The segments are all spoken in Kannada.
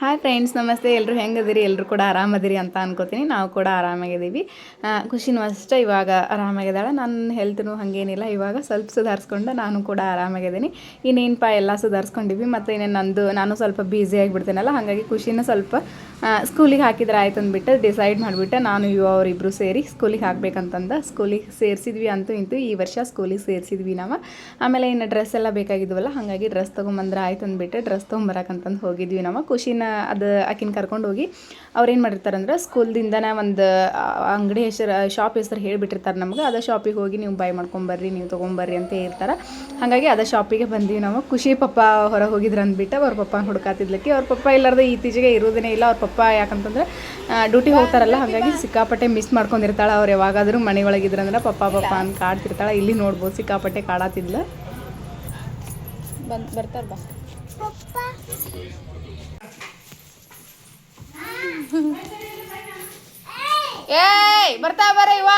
ಹಾಯ್ ಫ್ರೆಂಡ್ಸ್ ನಮಸ್ತೆ. ಎಲ್ಲರೂ ಹೆಂಗದಿರಿ? ಎಲ್ಲರೂ ಕೂಡ ಆರಾಮದಿರಿ ಅಂತ ಅನ್ಕೋತೀನಿ. ನಾವು ಕೂಡ ಆರಾಮಾಗಿದ್ದೀವಿ. ಖುಷಿನೂ ಅಷ್ಟೇ ಇವಾಗ ಆರಾಮಾಗಿದ್ದಾಳೆ. ನನ್ನ ಹೆಲ್ತ್ನು ಹಾಗೇನಿಲ್ಲ. ಇವಾಗ ಸ್ವಲ್ಪ ಸುಧಾರಿಸ್ಕೊಂಡು ನಾನು ಕೂಡ ಆರಾಮಾಗಿದ್ದೀನಿ. ಇನ್ನೇನಪ್ಪ ಎಲ್ಲ ಸುಧಾರಿಸ್ಕೊಂಡಿವಿ ಮತ್ತು ಇನ್ನೇನು ನಂದು, ನಾನು ಸ್ವಲ್ಪ ಬ್ಯುಸಿ ಆಗಿಬಿಡ್ತೀನಲ್ಲ. ಹಾಗಾಗಿ ಖುಷಿನೂ ಸ್ವಲ್ಪ ಸ್ಕೂಲಿಗೆ ಹಾಕಿದ್ರೆ ಆಯ್ತು ಅಂದ್ಬಿಟ್ಟು ಡಿಸೈಡ್ ಮಾಡಿಬಿಟ್ಟೆ ನಾನು, ಇವು ಅವರಿಬ್ಬರು ಸೇರಿ ಸ್ಕೂಲಿಗೆ ಹಾಕ್ಬೇಕಂತಂದ ಸ್ಕೂಲಿಗೆ ಸೇರಿಸಿದ್ವಿ ಅಂತೂ ಇಂತೂ ಈ ವರ್ಷ ಸ್ಕೂಲಿಗೆ ಸೇರಿಸಿದ್ವಿ ನಾವು. ಆಮೇಲೆ ಇನ್ನು ಡ್ರೆಸ್ ಎಲ್ಲ ಬೇಕಾಗಿದ್ವಲ್ಲ, ಹಾಗಾಗಿ ಡ್ರೆಸ್ ತೊಗೊಂಬಂದ್ರೆ ಆಯ್ತು ಅಂದ್ಬಿಟ್ಟು ಡ್ರೆಸ್ ತೊಗೊಂಬರಕಂತಂದು ಹೋಗಿದ್ವಿ ನಾವು. ಖುಷಿನ ಅದು ಆಕಿನ ಕರ್ಕೊಂಡು ಹೋಗಿ ಅವ್ರೇನು ಮಾಡಿರ್ತಾರೆ ಮಾಡಿರ್ತಾರಂದ್ರೆ ಸ್ಕೂಲ್ದಿಂದನೇ ಒಂದು ಅಂಗಡಿ ಹೆಸರು ಶಾಪ್ ಹೆಸರು ಹೇಳಿಬಿಟ್ಟಿರ್ತಾರೆ ನಮ್ಗೆ, ಅದೇ ಶಾಪಿಗೆ ಹೋಗಿ ನೀವು ಬೈ ಮಾಡ್ಕೊಂಬರ್ರಿ, ನೀವು ತೊಗೊಂಬರ್ರಿ ಅಂತ ಇರ್ತಾರೆ ಹಾಗಾಗಿ ಅದೇ ಶಾಪಿಗೆ ಬಂದ್ವಿ ನಾವು. ಖುಷಿ ಪಪ್ಪ ಹೊರ ಹೋಗಿದ್ರು ಅಂದ್ಬಿಟ್ಟು ಅವ್ರ ಪಪ್ಪ ಹುಡುಕಾತಿದ್ಲಕ್ಕೆ, ಅವ್ರ ಪಪ್ಪ ಇಲ್ಲಾರ್ದು ಇತ್ತೀಚೆಗೆ ಇರೋದೇ ಇಲ್ಲ, ಅವ್ರ ಪಪ್ಪ ಯಾಕಂತಂದ್ರೆ ಡ್ಯೂಟಿ ಹೋಗ್ತಾರಲ್ಲ ಹಾಗಾಗಿ ಸಿಕ್ಕಾಪಟ್ಟೆ ಮಿಸ್ ಮಾಡ್ಕೊಂಡಿರ್ತಾಳೆ ಅವ್ರು ಯಾವಾಗಾದರೂ ಮನೆ ಒಳಗಿದ್ರಂದ್ರೆ ಪಪ್ಪ ಪಪ್ಪ ಅಂತ ಕಾಡ್ತಿರ್ತಾಳೆ. ಇಲ್ಲಿ ನೋಡ್ಬೋದು ಸಿಕ್ಕಾಪಟ್ಟೆ ಕಾಡಾತಿದ್ಲ. ಬಂದು ಬರ್ತಾರ ಬಾ. ಏಯ್ ಬರ್ತಾ ಬರ ಇವ.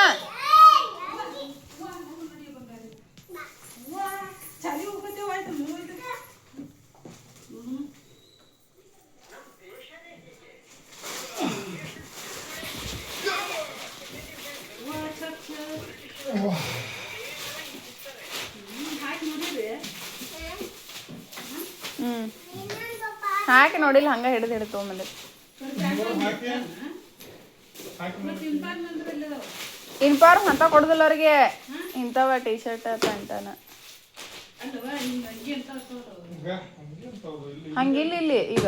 ಹಾಕಿ ನೋಡಿಲ್ಲ, ಹಂಗ ಹಿಡಿದು ಹಿಡಿದು ತೊಗೊಂಬಂದೆ. ಇನ್ಫಾರ್ಮ್ ಅಂತ ಕೊಡುದಿಲ್ಲ ಅವ್ರಿಗೆ ಇಂಥವ ಟಿ ಶರ್ಟ್ ಪ್ಯಾಂಟನ ಹಂಗಿಲ್ಲ ಇಲ್ಲಿ ಈಗ.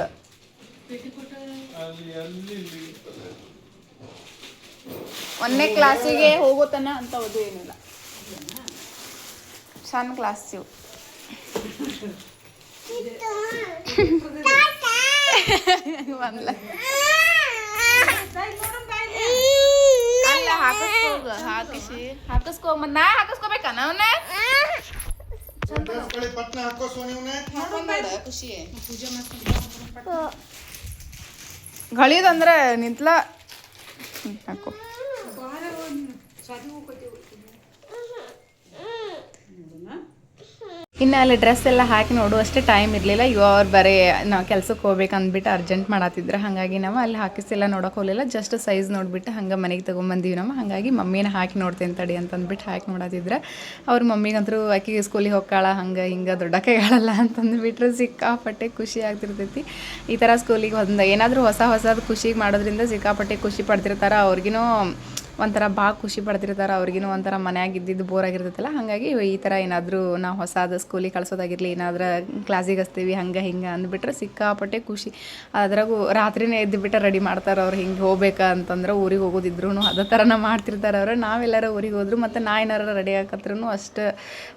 ಒಂದನೇ ಕ್ಲಾಸಿಗೆ ಹೋಗೋತನ ಅಂತವದು ಏನಿಲ್ಲ. ಸಣ್ಣ ಕ್ಲಾಸ್ ಇವು. ಅಲ್ಲ ಹಾಕಿಸ್ಕೋಗ ಹಾಕಿಸಿ ಹಾಕಿಸ್ಕೋ ಮತ್ ನಾ ಹಾಕಿಸ್ಕೋಬೇಕ ನಾವನ್ನ ಗಳಿದಂದ್ರೆ ನಿಂತ್ಲ ಹಾಕೋ. ಇನ್ನು ಅಲ್ಲಿ ಡ್ರೆಸ್ ಎಲ್ಲ ಹಾಕಿ ನೋಡುವಷ್ಟೇ ಟೈಮ್ ಇರಲಿಲ್ಲ. ಇವ ಅವ್ರು ಬರೀ, ನಾವು ಕೆಲಸಕ್ಕೆ ಹೋಗ್ಬೇಕು ಅಂದ್ಬಿಟ್ಟು ಅರ್ಜೆಂಟ್ ಮಾಡತ್ತಿದ್ರು ಹಾಗಾಗಿ ನಾವು ಅಲ್ಲಿ ಹಾಕಿಸಿಲ್ಲ ನೋಡೋಕೆ ಹೋಗಲಿಲ್ಲ. ಜಸ್ಟ್ ಸೈಜ್ ನೋಡಿಬಿಟ್ಟು ಹಂಗೆ ಮನೆಗೆ ತೊಗೊಂಬಂದೀವಿ ನಾವು. ಹಾಗಾಗಿ ಮಮ್ಮಿನ ಹಾಕಿ ನೋಡ್ತೇನೆ ತಡಿ ಅಂತಂದ್ಬಿಟ್ಟು ಹಾಕಿ ನೋಡತ್ತಿದ್ರೆ ಅವ್ರ ಮಮ್ಮಿಗಂತರೂ ಆಕಿಗೆ ಸ್ಕೂಲಿಗೆ ಹೋಗ್ಕಾಳ, ಹಂಗೆ ಹಿಂಗೆ ದೊಡ್ಡ ಕೈಗಳಲ್ಲ ಅಂತಂದ್ಬಿಟ್ರೆ ಸಿಕ್ಕಾಪಟ್ಟೆ ಖುಷಿ ಆಗ್ತಿರ್ತೈತಿ. ಈ ಥರ ಸ್ಕೂಲಿಗೆ ಒಂದು ಏನಾದರೂ ಹೊಸ ಹೊಸದು ಖುಷಿಗೆ ಮಾಡೋದ್ರಿಂದ ಸಿಕ್ಕಾಪಟ್ಟೆ ಖುಷಿ ಪಡ್ತಿರ್ತಾರೆ. ಅವ್ರಿಗಿನೂ ಒಂಥರ ಭಾಳ ಖುಷಿ ಪಡ್ತಿರ್ತಾರೆ ಅವ್ರಿಗಿನೂ ಒಂಥರ ಮನ್ಯಾಗ ಇದ್ದಿದ್ದು ಬೋರ್ ಆಗಿರ್ತೈತಲ್ಲ, ಹಾಗಾಗಿ ಈ ಥರ ಏನಾದರೂ ನಾವು ಹೊಸದು ಸ್ಕೂಲಿಗೆ ಕಳ್ಸೋದಾಗಿರಲಿ, ಏನಾದ್ರೂ ಕ್ಲಾಸಿಗೆ ಹಚ್ತೀವಿ, ಹಂಗೆ ಹಿಂಗೆ ಅಂದ್ಬಿಟ್ರೆ ಸಿಕ್ಕಾಪಟ್ಟೆ ಖುಷಿ. ಅದ್ರಾಗೂ ರಾತ್ರಿನೇ ಎದ್ದುಬಿಟ್ಟು ರೆಡಿ ಮಾಡ್ತಾರೆ ಅವ್ರು ಹಿಂಗೆ ಹೋಗ್ಬೇಕಾ ಅಂತಂದ್ರೆ ಊರಿಗೆ ಹೋಗೋದಿದ್ರು ಅದೇ ಥರನ ಮಾಡ್ತಿರ್ತಾರೆ ಅವರು. ನಾವೆಲ್ಲರೂ ಊರಿಗೆ ಹೋದ್ರು ಮತ್ತು ನಾ ಏನಾರ ರೆಡಿ ಆಗತ್ರೂ ಅಷ್ಟು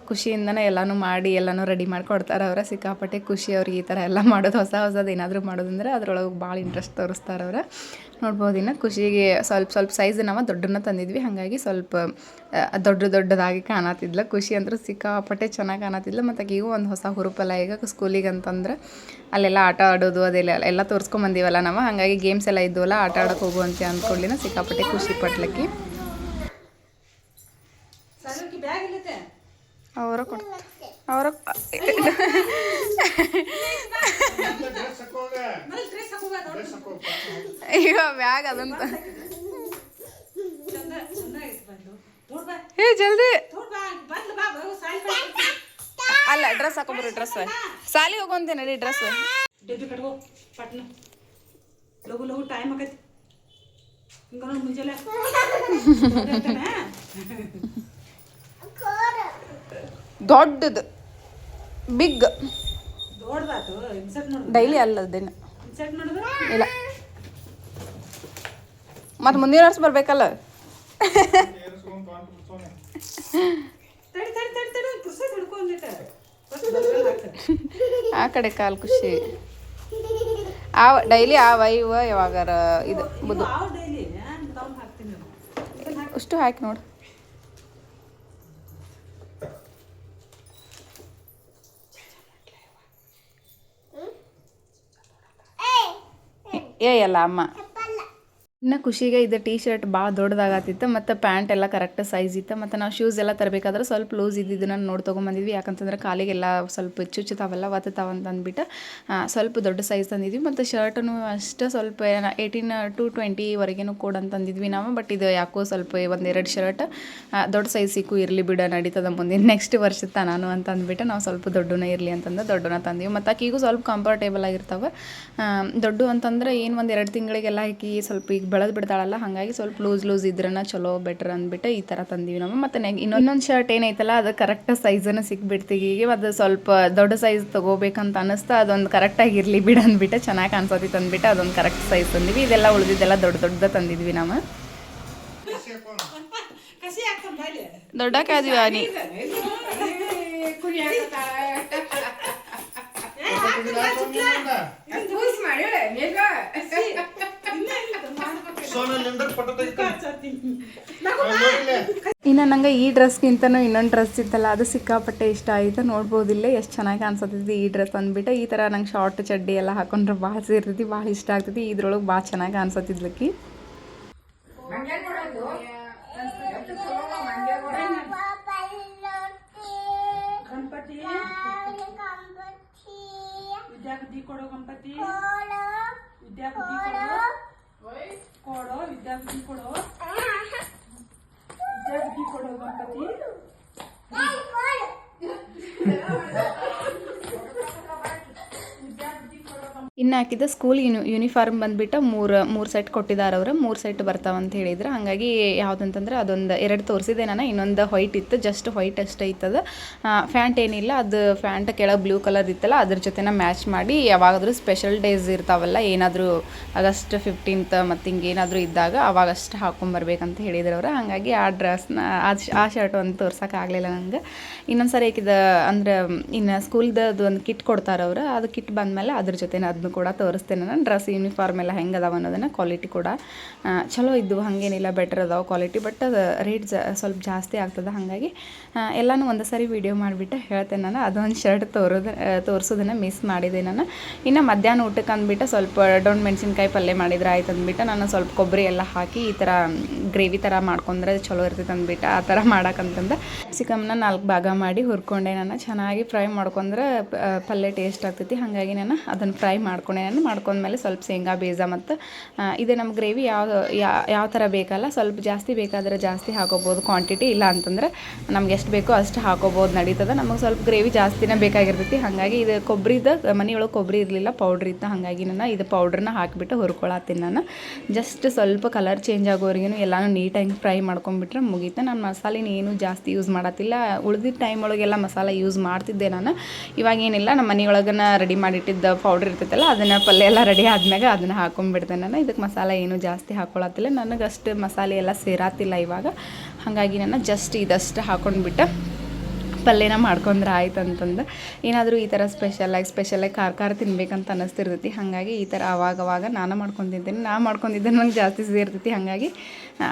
ಖುಷಿಯಿಂದನೇ ಎಲ್ಲನೂ ಮಾಡಿ, ಎಲ್ಲನೂ ರೆಡಿ ಮಾಡಿ ಅವರ. ಸಿಕ್ಕಾಪಟ್ಟೆ ಖುಷಿ ಅವ್ರಿಗೆ ಈ ಥರ ಎಲ್ಲ ಮಾಡೋದು, ಹೊಸ ಹೊಸದು ಏನಾದರೂ ಮಾಡೋದಂದ್ರೆ ಅದ್ರೊಳಗೆ ಭಾಳ ಇಂಟ್ರೆಸ್ಟ್ ತೋರಿಸ್ತಾರೆ ಅವ್ರು. ನೋಡ್ಬೋದು ಇನ್ನು ಖುಷಿಗೆ ಸ್ವಲ್ಪ ಸ್ವಲ್ಪ ಸೈಜ್ ನಾವು ದೊಡ್ಡನ್ನ ತಂದಿದ್ವಿ. ಹಾಗಾಗಿ ಸ್ವಲ್ಪ ದೊಡ್ಡ ದೊಡ್ಡದಾಗಿ ಕಾಣತ್ತಿದ್ಲ ಖುಷಿ ಅಂದ್ರೆ ಸಿಕ್ಕಾಪಟ್ಟೆ ಚೆನ್ನಾಗಿ ಕಾಣತ್ತಿದ್ಲ ಮತ್ತು ಈಗ ಒಂದು ಹೊಸ ಹುರುಪಲ್ಲ ಈಗ ಸ್ಕೂಲಿಗೆ ಅಂತಂದ್ರೆ ಅಲ್ಲೆಲ್ಲ ಆಟ ಆಡೋದು ಅದೆಲ್ಲ ಎಲ್ಲ ತೋರಿಸ್ಕೊಂಬಂದಿವಲ್ಲ ನಾವು. ಹಾಗಾಗಿ ಗೇಮ್ಸ್ ಎಲ್ಲ ಇದ್ವಲ್ಲ ಆಟ ಆಡೋಕೆ ಅಂತ ಅಂದ್ಕೊಳ್ಳಿನ ಸಿಕ್ಕಾಪಟ್ಟೆ ಖುಷಿ ಪಟ್ಲಕ್ಕಿ. ಅವರ ಕೊಡ್ತ ಅವರ ಈಗ ಬ್ಯಾಗ್ ಅದಂತ ಏ ಜಲ್ದಿ. ಅಲ್ಲ ಡ್ರೆಸ್ ಹಾಕೊಂಬರ್ರಿ ಡ್ರೆಸ್ ಸಾಲಿ ಹೋಗೋಂತೆ ನಡಿ ಡ್ರೆಸ್ ಡಬ್ಬಿ ಕಟ್ಕೋ ಪಟ್ನ. ಲಘು ಲಘು ಟೈಮ್ ಆಗೈತಿ ಹಿಂಗ ಮುಂಜಾನೆ. ದೊಡ್ಡದು. ಬಿಗ್ ದೊಡ್ಡದಾತು ಇನ್ಸರ್ಟ್ ನೋಡು ಡೈಲಿ ಅಲ್ಲದೇನು ಇನ್ಸರ್ಟ್ ಮಾಡಿದ್ರೆ ಇಲ್ಲ. ಮತ್ತೆ ಮುಂದಿನ ವರ್ಷ ಬರ್ಬೇಕಲ್ಲ? ಆ ಕಡೆ ಕಾಲು ಖುಷಿ. ಆ ಡೈಲಿ ಆ ಇವ ಯಾವಾಗಾರ ಇದು ಬುದು. ಅಷ್ಟು ಹಾಕಿ ನೋಡು. ಏ ಅಲ್ಲ ಅಮ್ಮ. ಇನ್ನು ಖುಷಿಗೆ ಇದು ಟೀ ಶರ್ಟ್ ಭಾಳ ದೊಡ್ಡದಾಗತ್ತಿತ್ತು ಮತ್ತು ಪ್ಯಾಂಟ್ ಎಲ್ಲ ಕರೆಕ್ಟ್ ಸೈಜ್ ಇತ್ತು, ಮತ್ತು ನಾವು ಶೂಸ್ ಎಲ್ಲ ತರಬೇಕಾದ್ರೆ ಸ್ವಲ್ಪ ಲೂಸ್ ಇದ್ದಿದ್ದನ್ನ ನೋಡಿ ತೊಗೊಂಬಂದಿದ್ವಿ. ಯಾಕಂತಂದ್ರೆ ಕಾಲಿಗೆಲ್ಲ ಸ್ವಲ್ಪ ಚುಚ್ಚುತ್ತಾವೆಲ್ಲ ಒತ್ತುತ್ತಾವ ಅಂತ ಅಂದ್ಬಿಟ್ಟು ಸ್ವಲ್ಪ ದೊಡ್ಡ ಸೈಜ್ ತಂದಿದ್ವಿ. ಮತ್ತು ಶರ್ಟನ್ನು ಅಷ್ಟೇ ಸ್ವಲ್ಪ ಏಯ್ಟೀನ್ ಟು ಟ್ವೆಂಟಿವರೆಗೇನು ಕೋಡ್ ಅಂತಂದಿದ್ವಿ ನಾವು ಬಟ್ ಇದು ಯಾಕೋ ಸ್ವಲ್ಪ ಒಂದೆರಡು ಶರ್ಟ್ ದೊಡ್ಡ ಸೈಜ್ ಸಿಕ್ಕು ಇರಲಿ ಬಿಡ, ನಡೀತದ ಮುಂದಿನ ನೆಕ್ಸ್ಟ್ ವರ್ಷ ನಾನು ಅಂತ ಅಂದ್ಬಿಟ್ಟು ನಾವು ಸ್ವಲ್ಪ ದೊಡ್ಡನ ಇರಲಿ ಅಂತಂದು ದೊಡ್ಡನ ತಂದೀವಿ. ಮತ್ತು ಆಕಿಗೂ ಸ್ವಲ್ಪ ಕಂಫರ್ಟೇಬಲ್ ಆಗಿರ್ತಾವೆ. ದೊಡ್ಡ ಅಂತಂದ್ರೆ ಏನು ಒಂದು ಎರಡು ತಿಂಗಳಿಗೆಲ್ಲ ಆಕಿ ಸ್ವಲ್ಪ ಈಗ ಬೆಳೆದು ಬಿಡ್ತಾಳಲ್ಲ ಹಾಗಾಗಿ ಸ್ವಲ್ಪ ಲೂಸ್ ಲೂಸ್ ಇದ್ರನ್ನ ಚಲೋ ಬೆಟರ್ ಅಂದ್ಬಿಟ್ಟು ಈ ಥರ ತಂದೀವಿ ನಾವು. ಮತ್ತು ನೆಗ್ ಇನ್ನೊಂದೊಂದು ಶರ್ಟ್ ಏನೈತಲ್ಲ ಅದು ಕರೆಕ್ಟ್ ಸೈಜನ್ನು ಸಿಕ್ಬಿಡ್ತೀವಿ ಈಗ ಅದು ಸ್ವಲ್ಪ ದೊಡ್ಡ ಸೈಜ್ ತೊಗೋಬೇಕಂತ ಅನ್ನಿಸ್ತು ಅದೊಂದು ಕರೆಕ್ಟಾಗಿ ಇರಲಿ ಬಿಡು ಅಂದ್ಬಿಟ್ಟು ಚೆನ್ನಾಗಿ ಕಾಣಿಸೋತಿತ್ತು ಅಂದ್ಬಿಟ್ಟು ಅದೊಂದು ಕರೆಕ್ಟ್ ಸೈಜ್ ತಂದಿವಿ. ಇದೆಲ್ಲ ಉಳಿದಿದ್ದೆಲ್ಲ ದೊಡ್ಡ ದೊಡ್ಡದ ತಂದಿದ್ವಿ ನಾವು. ದೊಡ್ಡ ಕಾದ್ವಿ ನೀ ಇನ್ನು ನಂಗೆ ಈ ಡ್ರೆಸ್ಗಿಂತನೂ ಇನ್ನೊಂದು ಡ್ರೆಸ್ ಇತ್ತಲ್ಲ, ಅದು ಸಿಕ್ಕಾಪಟ್ಟೆ ಇಷ್ಟ ಆಯಿತು. ನೋಡ್ಬೋದಿಲ್ಲ ಎಷ್ಟು ಚೆನ್ನಾಗಿ ಅನ್ಸತ್ತೈತಿ ಈ ಡ್ರೆಸ್ ಅಂದ್ಬಿಟ್ಟು. ಈ ಥರ ನಂಗೆ ಶಾರ್ಟ್ ಚಡ್ಡಿ ಎಲ್ಲ ಹಾಕೊಂಡ್ರೆ ಭಾಳ ಸೇರ್ತೈತಿ ಭಾಳ ಇಷ್ಟ ಆಗ್ತೈತಿ ಇದ್ರೊಳಗೆ ಭಾಳ ಚೆನ್ನಾಗಿ ಕಾಣಿಸತಿದ್ಲಕ್ಕಿ ಇನ್ನು ಹಾಕಿದ್ದ ಸ್ಕೂಲ್ ಯೂನಿ, ಯೂನಿಫಾರ್ಮ್ ಬಂದುಬಿಟ್ಟು ಮೂರು ಮೂರು ಸೆಟ್ ಕೊಟ್ಟಿದ್ದಾರೆ ಅವರು. ಮೂರು ಸೆಟ್ ಬರ್ತಾವ ಅಂತ ಹೇಳಿದ್ರು. ಹಾಗಾಗಿ ಯಾವುದಂತಂದ್ರೆ ಅದೊಂದು ಎರಡು ತೋರಿಸಿದೆ ನಾನು. ಇನ್ನೊಂದು ವೈಟ್ ಇತ್ತು. ಜಸ್ಟ್ ವೈಟ್ ಅಷ್ಟೇ ಇತ್ತದ. ಫ್ಯಾಂಟ್ ಏನಿಲ್ಲ. ಅದು ಫ್ಯಾಂಟ್ ಕೆಳಗೆ ಬ್ಲೂ ಕಲರ್ ಇತ್ತಲ್ಲ, ಅದ್ರ ಜೊತೆನ ಮ್ಯಾಚ್ ಮಾಡಿ ಯಾವಾಗಾದರೂ ಸ್ಪೆಷಲ್ ಡೇಸ್ ಇರ್ತಾವಲ್ಲ, ಏನಾದರೂ ಆಗಸ್ಟ್ ಫಿಫ್ಟೀನ್ತ್ ಮತ್ತು ಹಿಂಗೇನಾದರೂ ಇದ್ದಾಗ ಅವಾಗಷ್ಟು ಹಾಕೊಂಬರ್ಬೇಕಂತ ಹೇಳಿದ್ರು ಅವರು. ಹಾಗಾಗಿ ಆ ಡ್ರೆಸ್ನ ಆ ಶರ್ಟ್ ಒಂದು ತೋರ್ಸೋಕ್ಕಾಗಲಿಲ್ಲ ನನಗೆ ಇನ್ನೊಂದು ಸರಿ ಆಕಿದ ಅಂದ್ರೆ, ಇನ್ನು ಸ್ಕೂಲ್ದು ಒಂದು ಕಿಟ್ ಕೊಡ್ತಾರೆ ಅವರು. ಅದು ಕಿಟ್ ಬಂದಮೇಲೆ ಅದ್ರ ಜೊತೆನ ಅದನ್ನು ತೋರಿಸ್ತೇನೆ. ನಾನು ಡ್ರೆಸ್ ಯೂನಿಫಾರ್ಮ್ ಎಲ್ಲ ಹೆಂಗೆ ಅದಾವ ಅನ್ನೋದನ್ನು ಕ್ವಾಲಿಟಿ ಕೂಡ ಚಲೋ ಇದ್ದು ಹಾಗೇನಿಲ್ಲ ಬೆಟರ್ ಅದಾವೆ ಕ್ವಾಲಿಟಿ ಬಟ್ ಅದು ರೇಟ್ ಸ್ವಲ್ಪ ಜಾಸ್ತಿ ಆಗ್ತದೆ, ಹಾಗಾಗಿ ಎಲ್ಲನೂ ಒಂದು ಸರಿ ವಿಡಿಯೋ ಮಾಡಿಬಿಟ್ಟು ಹೇಳ್ತೇನೆ ನಾನು. ಅದೊಂದು ಶರ್ಟ್ ತೋರೋದ ತೋರಿಸೋದನ್ನು ಮಿಸ್ ಮಾಡಿದೆ ನಾನು. ಇನ್ನು ಮಧ್ಯಾಹ್ನ ಊಟಕ್ಕೆ ಅಂದ್ಬಿಟ್ಟು ಸ್ವಲ್ಪ ಡೊಣ್ ಮೆಣಸಿನ್ಕಾಯಿ ಪಲ್ಯ ಮಾಡಿದ್ರೆ ಆಯ್ತು ಅಂದ್ಬಿಟ್ಟು ನಾನು ಸ್ವಲ್ಪ ಕೊಬ್ಬರಿ ಎಲ್ಲ ಹಾಕಿ ಈ ಥರ ಗ್ರೇವಿ ಥರ ಮಾಡ್ಕೊಂಡ್ರೆ ಚಲೋ ಇರ್ತೈತೆ ಅಂದ್ಬಿಟ್ಟು ಆ ಥರ ಮಾಡೋಕ್ಕಂತಂದು ಚಿಕಮ್ನ ನಾಲ್ಕು ಭಾಗ ಮಾಡಿ ಹುರ್ಕೊಂಡೆ ನಾನು. ಚೆನ್ನಾಗಿ ಫ್ರೈ ಮಾಡ್ಕೊಂಡ್ರೆ ಪಲ್ಯ ಟೇಸ್ಟ್ ಆಗ್ತೈತಿ. ಹಾಗಾಗಿ ನಾನು ಅದನ್ನು ಫ್ರೈ ಮಾಡ್ಕೊಂಡೆ. ನಾನು ಮಾಡ್ಕೊಂಡ್ಮೇಲೆ ಸ್ವಲ್ಪ ಶೇಂಗಾ, ಬೀಜ ಮತ್ತು ಇದೇ ನಮ್ಮ ಗ್ರೇವಿ ಯಾವ ಯಾವ ಥರ ಬೇಕಲ್ಲ, ಸ್ವಲ್ಪ ಜಾಸ್ತಿ ಬೇಕಾದರೆ ಜಾಸ್ತಿ ಹಾಕೋಬೋದು, ಕ್ವಾಂಟಿಟಿ ಇಲ್ಲ ಅಂತಂದ್ರೆ ನಮ್ಗೆ ಎಷ್ಟು ಬೇಕೋ ಅಷ್ಟು ಹಾಕೋಬೋದು, ನಡೀತದೆ. ನಮಗೆ ಸ್ವಲ್ಪ ಗ್ರೇವಿ ಜಾಸ್ತಿನೇ ಬೇಕಾಗಿರ್ತೈತಿ. ಹಾಗಾಗಿ ಇದು ಕೊಬ್ಬರಿದ, ಮನೆಯೊಳಗೆ ಕೊಬ್ಬರಿ ಇರಲಿಲ್ಲ, ಪೌಡ್ರ್ ಇತ್ತು. ಹಾಗಾಗಿ ನಾನು ಇದು ಪೌಡ್ರನ್ನ ಹಾಕಿಬಿಟ್ಟು ಹುರ್ಕೊಳತ್ತೀನಿ ನಾನು. ಜಸ್ಟ್ ಸ್ವಲ್ಪ ಕಲರ್ ಚೇಂಜ್ ಆಗೋವರೆಗೂ ಎಲ್ಲಾನು ನೀಟಾಗಿ ಫ್ರೈ ಮಾಡ್ಕೊಂಡ್ಬಿಟ್ರೆ ಮುಗೀತು. ನಾನು ಮಸಾಲೆನ ಏನು ಜಾಸ್ತಿ ಯೂಸ್ ಮಾಡತ್ತಿಲ್ಲ. ಉಳಿದಿದ್ದ ಟೈಮ್ ಒಳಗೆಲ್ಲ ಮಸಾಲೆ ಯೂಸ್ ಮಾಡ್ತಿದ್ದೆ ನಾನು. ಇವಾಗ ಏನಿಲ್ಲ ನಮ್ಮ ಮನೆಯೊಳಗನ ರೆಡಿ ಮಾಡಿಟ್ಟಿದ್ದ ಪೌಡ್ರ್ ಇರ್ತೈತಲ್ಲ, ಅದನ್ನು ಪಲ್ಯ ಎಲ್ಲ ರೆಡಿ ಆದ್ಮ್ಯಾಗ ಅದನ್ನು ಹಾಕೊಂಡ್ಬಿಡ್ತೇನೆ ನಾನು ಇದಕ್ಕೆ ಮಸಾಲೆ ಏನು ಜಾಸ್ತಿ ಹಾಕೊಳತ್ತಿಲ್ಲ. ನನಗೆ ಅಷ್ಟು ಮಸಾಲೆ ಎಲ್ಲ ಸೇರಾತಿಲ್ಲ ಇವಾಗ. ಹಾಗಾಗಿ ನಾನು ಜಸ್ಟ್ ಇದಷ್ಟು ಹಾಕೊಂಡ್ಬಿಟ್ಟು ಪಲ್ಯನ ಮಾಡ್ಕೊಂಡ್ರೆ ಆಯ್ತು ಅಂತಂದು. ಏನಾದರೂ ಈ ಥರ ಸ್ಪೆಷಲಾಗಿ ಸ್ಪೆಷಲಾಗಿ ಖಾರ ಖಾರ ತಿನ್ಬೇಕಂತ ಅನ್ನಿಸ್ತಿರ್ತೈತಿ ಹಾಗಾಗಿ ಈ ಥರ ಅವಾಗ ಅವಾಗ ನಾನು ಮಾಡ್ಕೊಂಡು ತಿಂತೀನಿ. ನಾ ಮಾಡ್ಕೊಂಡಿದ್ದೆ ನಂಗೆ ಜಾಸ್ತಿ ಸೇರ್ತೈತಿ. ಹಾಗಾಗಿ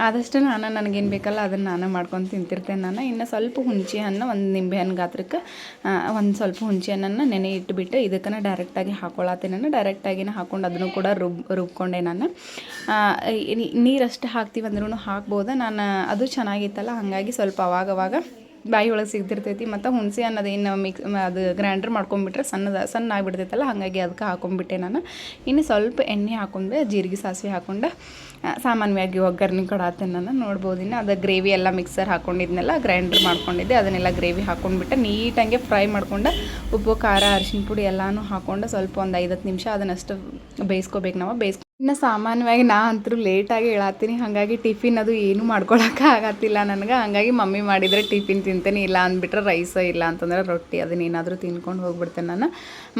ಆದಷ್ಟು ನಾನು ನನಗೇನು ಬೇಕಲ್ಲ ಅದನ್ನು ನಾನು ಮಾಡ್ಕೊಂಡು ತಿಂತಿರ್ತೇನೆ ನಾನು. ಇನ್ನು ಸ್ವಲ್ಪ ಹುಣಸೆ ಹಣ್ಣು, ಒಂದು ನಿಂಬೆ ಹಣ್ಣು ಗಾತ್ರಕ್ಕೆ ಒಂದು ಸ್ವಲ್ಪ ಹುಣಸೆ ಹಣ್ಣನ್ನು ನೆನೆ ಇಟ್ಬಿಟ್ಟು ಇದಕ್ಕನ್ನು ಡೈರೆಕ್ಟಾಗಿ ಹಾಕೊಳತ್ತೀನಿ ನಾನು ಡೈರೆಕ್ಟಾಗಿನೇ ಹಾಕೊಂಡು ಅದನ್ನು ಕೂಡ ರುಬ್, ರುಬ್ಕೊಂಡೆ ನಾನು. ನೀರಷ್ಟು ಹಾಕ್ತೀವಿ ಅಂದ್ರೂ ಹಾಕ್ಬೋದು. ನಾನು, ಅದು ಚೆನ್ನಾಗಿತ್ತಲ್ಲ. ಹಾಗಾಗಿ ಸ್ವಲ್ಪ ಅವಾಗವಾಗ ಅವಾಗ ಬಾಯಿ ಒಳಗೆ ಸಿಗ್ತಿರ್ತೈತಿ ಮತ್ತು ಹುಣಸೆ ಅನ್ನೋದು ಏನು ಮಿಕ್ಸ್ ಅದು ಗ್ರೈಂಡರ್ ಮಾಡ್ಕೊಂಬಿಟ್ರೆ ಸಣ್ಣದ ಸಣ್ಣ ಆಗಿಬಿಡ್ತೈತಲ್ಲ, ಹಾಗಾಗಿ ಅದಕ್ಕೆ ಹಾಕೊಂಡ್ಬಿಟ್ಟೆ ನಾನು. ಇನ್ನು ಸ್ವಲ್ಪ ಎಣ್ಣೆ ಹಾಕೊಂಡೆ ಜೀರಿಗೆ ಸಾಸಿವೆ ಹಾಕೊಂಡು ಸಾಮಾನ್ಯವಾಗಿ ಒಗ್ಗರಣೆ ಕೊಡತ್ತೇನೆ ನಾನು, ನೋಡ್ಬೋದು ಇನ್ನು ಅದು ಗ್ರೇವಿ ಎಲ್ಲ ಮಿಕ್ಸರ್ ಹಾಕೊಂಡಿದ್ನೆಲ್ಲ ಗ್ರೈಂಡರ್ ಮಾಡ್ಕೊಂಡಿದ್ದೆ, ಅದನ್ನೆಲ್ಲ ಗ್ರೇವಿ ಹಾಕೊಂಡ್ಬಿಟ್ಟು, ನೀಟಾಗೆ ಫ್ರೈ ಮಾಡ್ಕೊಂಡು, ಉಪ್ಪು, ಖಾರ ಅರಿಶಿನ ಪುಡಿ ಎಲ್ಲನೂ ಹಾಕೊಂಡು ಸ್ವಲ್ಪ ಒಂದು ಐದತ್ತು ನಿಮಿಷ ಅದನ್ನಷ್ಟು ಬೇಯಿಸ್ಕೋಬೇಕು ನಾವು, ಬೇಯಿಸ್ ಇನ್ನು ಸಾಮಾನ್ಯವಾಗಿ ನಾ ಅಂತೂ ಲೇಟಾಗಿ ಹೇಳತ್ತೀನಿ ಹಾಗಾಗಿ ಟಿಫಿನ್ ಅದು ಏನೂ ಮಾಡ್ಕೊಳಕ್ಕೆ ಆಗತ್ತಿಲ್ಲ ನನಗೆ. ಹಾಗಾಗಿ ಮಮ್ಮಿ ಮಾಡಿದರೆ ಟಿಫಿನ್ ತಿಂತೇನೆ. ಇಲ್ಲ ಅಂದ್ಬಿಟ್ರೆ ರೈಸ ಇಲ್ಲ ಅಂತಂದ್ರೆ ರೊಟ್ಟಿ ಅದನ್ನೇನಾದರೂ ತಿನ್ಕೊಂಡು ಹೋಗ್ಬಿಡ್ತೇನೆ ನಾನು.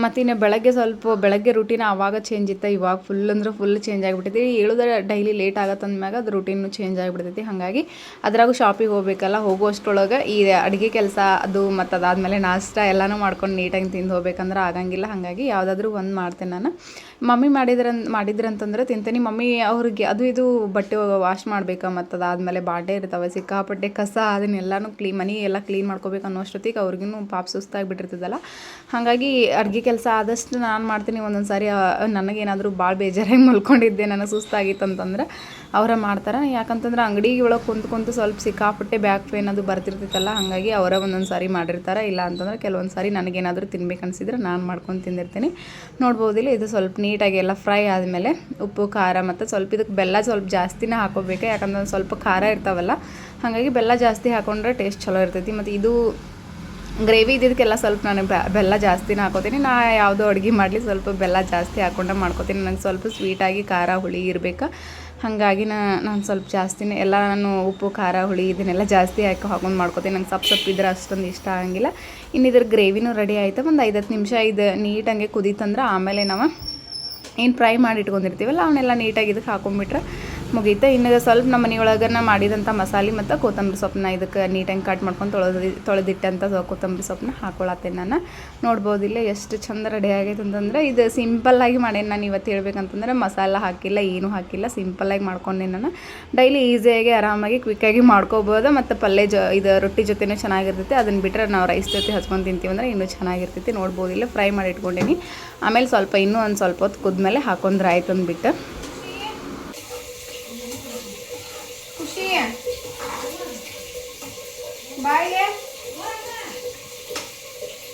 ಮತ್ತು ಇನ್ನು ಬೆಳಗ್ಗೆ ಸ್ವಲ್ಪ ಬೆಳಗ್ಗೆ ರೂಟೀನ್ ಆವಾಗ ಚೇಂಜ್ ಇತ್ತು. ಇವಾಗ ಫುಲ್ ಅಂದ್ರೆ ಫುಲ್ ಚೇಂಜ್ ಆಗಿಬಿಟ್ಟೈತಿ ಹೇಳೋದ್ರೆ ಡೈಲಿ ಲೇಟ್ ಆಗತ್ತೆ ಅಂದಮ್ಯಾಗ ಅದು ರೂಟೀನು ಚೇಂಜ್ ಆಗಿಬಿಡ್ತೈತಿ ಹಾಗಾಗಿ ಅದ್ರಾಗೂ ಶಾಪಿಗೆ ಹೋಗ್ಬೇಕಲ್ಲ. ಹೋಗುವಷ್ಟರೊಳಗೆ ಈ ಅಡುಗೆ ಕೆಲಸ ಅದು ಮತ್ತು ಅದಾದಮೇಲೆ ನಾಷ್ಟ ಎಲ್ಲನೂ ಮಾಡ್ಕೊಂಡು ನೀಟಾಗಿ ತಿಂದು ಹೋಗ್ಬೇಕಂದ್ರೆ ಆಗಂಗಿಲ್ಲ. ಹಾಗಾಗಿ ಯಾವುದಾದ್ರೂ ಒಂದು ಮಾಡ್ತೇನೆ ನಾನು. ಮಮ್ಮಿ ಮಾಡಿದ್ರು ಮಾಡಿದ್ರಂತಂದ್ರೆ ತಿಂತೀನಿ. ಮಮ್ಮಿ ಅವ್ರಿಗೆ ಅದು ಇದು ಬಟ್ಟೆ ವಾಶ್ ಮಾಡ್ಬೇಕು ಮತ್ತು ಅದಾದ್ಮೇಲೆ ಬಾಟೆ ಇರ್ತಾವೆ, ಸಿಕ್ಕಾಪಟ್ಟೆ ಕಸ ಅದನ್ನೆಲ್ಲನೂ ಕ್ಲೀನ್ ಮನೆ ಎಲ್ಲ ಕ್ಲೀನ್ ಮಾಡ್ಕೋಬೇಕು ಅನ್ನೋಷ್ಟೊತ್ತಿಗೆ ಅವ್ರಿಗೂ ಪಾಪ ಸುಸ್ತಾಗಿ ಬಿಟ್ಟಿರ್ತದಲ್ಲ. ಹಾಗಾಗಿ ಅಡುಗೆ ಕೆಲಸ ಆದಷ್ಟು ನಾನು ಮಾಡ್ತೀನಿ ಒಂದೊಂದು ಸಾರಿ ನನಗೇನಾದರೂ ಭಾಳ ಬೇಜಾರಾಗಿ ಮಲ್ಕೊಂಡಿದ್ದೆ, ನನಗೆ ಸುಸ್ತಾಗಿತ್ತು ಅಂತಂದ್ರೆ ಅವರ ಮಾಡ್ತಾರೆ. ಯಾಕಂತಂದ್ರೆ ಅಂಗಡಿ ಒಳಗೆ ಕುಂತು ಕುಂತು ಸ್ವಲ್ಪ ಸಿಕ್ಕಾಪಟ್ಟೆ ಬ್ಯಾಕ್ ಪೇನ್ ಅದು ಬರ್ತಿರ್ತೈತಲ್ಲ ಹಾಗಾಗಿ ಅವರ ಒಂದೊಂದು ಸಾರಿ ಮಾಡಿರ್ತಾರೆ. ಇಲ್ಲ ಅಂತಂದ್ರೆ ಕೆಲವೊಂದು ಸಾರಿ ನನಗೇನಾದರೂ ತಿನ್ಬೇಕು ಅನ್ಸಿದ್ರೆ ನಾನು ಮಾಡ್ಕೊಂಡು ತಿಂದಿರ್ತೀನಿ. ನೋಡ್ಬೋದಿಲ್ಲ ಇದು ಸ್ವಲ್ಪ ನೀಟಾಗಿ ಎಲ್ಲ ಫ್ರೈ ಆದಮೇಲೆ ಉಪ್ಪು, ಖಾರ ಮತ್ತು ಸ್ವಲ್ಪ ಇದಕ್ಕೆ ಬೆಲ್ಲ ಸ್ವಲ್ಪ ಜಾಸ್ತಿನೇ ಹಾಕೋಬೇಕು. ಯಾಕಂದ್ರೆ ಸ್ವಲ್ಪ ಖಾರ ಇರ್ತಾವಲ್ಲ, ಹಾಗಾಗಿ ಬೆಲ್ಲ ಜಾಸ್ತಿ ಹಾಕೊಂಡ್ರೆ ಟೇಸ್ಟ್ ಚಲೋ ಇರ್ತೈತಿ. ಮತ್ತು ಇದು ಗ್ರೇವಿ ಇದ್ದಿದ್ದಕ್ಕೆಲ್ಲ ಸ್ವಲ್ಪ ನಾನು ಬೆಲ್ಲ ಜಾಸ್ತಿನೇ ಹಾಕೋತೀನಿ. ನಾ ಯಾವುದೋ ಅಡುಗೆ ಮಾಡಲಿ ಸ್ವಲ್ಪ ಬೆಲ್ಲ ಜಾಸ್ತಿ ಹಾಕೊಂಡೆ ಮಾಡ್ಕೋತೀನಿ. ನನಗೆ ಸ್ವಲ್ಪ ಸ್ವೀಟಾಗಿ ಖಾರ ಹುಳಿ ಇರಬೇಕು. ಹಾಗಾಗಿ ನಾನು ಸ್ವಲ್ಪ ಜಾಸ್ತಿನೇ ಎಲ್ಲ ನಾನು ಉಪ್ಪು, ಖಾರ, ಹುಳಿ ಇದನ್ನೆಲ್ಲ ಜಾಸ್ತಿ ಹಾಕಿ ಹಾಕೊಂಡು ಮಾಡ್ಕೋತೀನಿ. ನಂಗೆ ಸಪ್ ಸಪ್ ಇದ್ರೆ ಅಷ್ಟೊಂದು ಇಷ್ಟ ಆಗಂಗಿಲ್ಲ. ಇನ್ನು ಇದ್ರ ಗ್ರೇವಿನೂ ರೆಡಿ ಆಯಿತು. ಒಂದು ಐದು ಹತ್ತು ನಿಮಿಷ ಇದು ನೀಟಂಗೆ ಕುದೀತಂದ್ರೆ ಆಮೇಲೆ ನಾವು ಏನು ಫ್ರೈ ಮಾಡಿ ಇಟ್ಕೊಂಡಿರ್ತೀವಲ್ಲ, ಅವನ್ನೆಲ್ಲ ನೀಟಾಗಿ ಇದಕ್ಕೆ ಹಾಕೊಂಡ್ಬಿಟ್ರೆ ಮುಗೀತು. ಇನ್ನು ಸ್ವಲ್ಪ ನಮ್ಮ ಮನೆಯೊಳಗೆ ನಾ ಮಾಡಿದಂಥ ಮಸಾಲೆ ಮತ್ತು ಕೊತ್ತಂಬರಿ ಸೊಪ್ಪನ್ನ ಇದಕ್ಕೆ ನೀಟಾಗಿ ಕಟ್ ಮಾಡ್ಕೊಂಡು ತೊಳೆದು ತೊಳೆದಿಟ್ಟಂಥ ಕೊತ್ತಂಬರಿ ಸೊಪ್ಪನ್ನ ಹಾಕೊಳತ್ತೇನೆ ನಾನು. ನೋಡ್ಬೋದಿಲ್ಲ ಎಷ್ಟು ಚಂದ ರೆಡಿ ಆಗೈತೆ ಅಂತಂದ್ರೆ ಇದು ಸಿಂಪಲ್ಲಾಗಿ ಮಾಡೇನಿ ನಾನು ಇವತ್ತು ಹೇಳ್ಬೇಕಂತಂದ್ರೆ ಮಸಾಲ ಹಾಕಿಲ್ಲ, ಏನೂ ಹಾಕಿಲ್ಲ ಸಿಂಪಲ್ಲಾಗಿ ಮಾಡ್ಕೊಂಡೆ ನಾನು. ಡೈಲಿ ಈಸಿಯಾಗಿ ಆರಾಮಾಗಿ ಕ್ವಿಕ್ಕಾಗಿ ಮಾಡ್ಕೋಬೋದು ಮತ್ತು ಪಲ್ಯ ಜೊ, ಇದು ರೊಟ್ಟಿ ಜೊತೆನೂ ಚೆನ್ನಾಗಿರ್ತೈತೆ. ಅದನ್ನು ಬಿಟ್ಟರೆ ನಾವು ರೈಸ್ ಜೊತೆ ಹಚ್ಕೊಂಡು ತಿಂತೀವಿ ಅಂದರೆ ಇನ್ನೂ ಚೆನ್ನಾಗಿರ್ತೈತಿ. ನೋಡ್ಬೋದಿಲ್ಲ ಫ್ರೈ ಮಾಡಿ ಇಟ್ಕೊಂಡೇನಿ. ಆಮೇಲೆ ಸ್ವಲ್ಪ ಇನ್ನೂ ಒಂದು ಸ್ವಲ್ಪ ಹೊತ್ತು ಕುದ್ಮೇಲೆ ಹಾಕೊಂಡ್ರೆ ಆಯ್ತು ಅಂದ್ಬಿಟ್ಟು ಖುಷಿ ಬಾಯಿಲೆ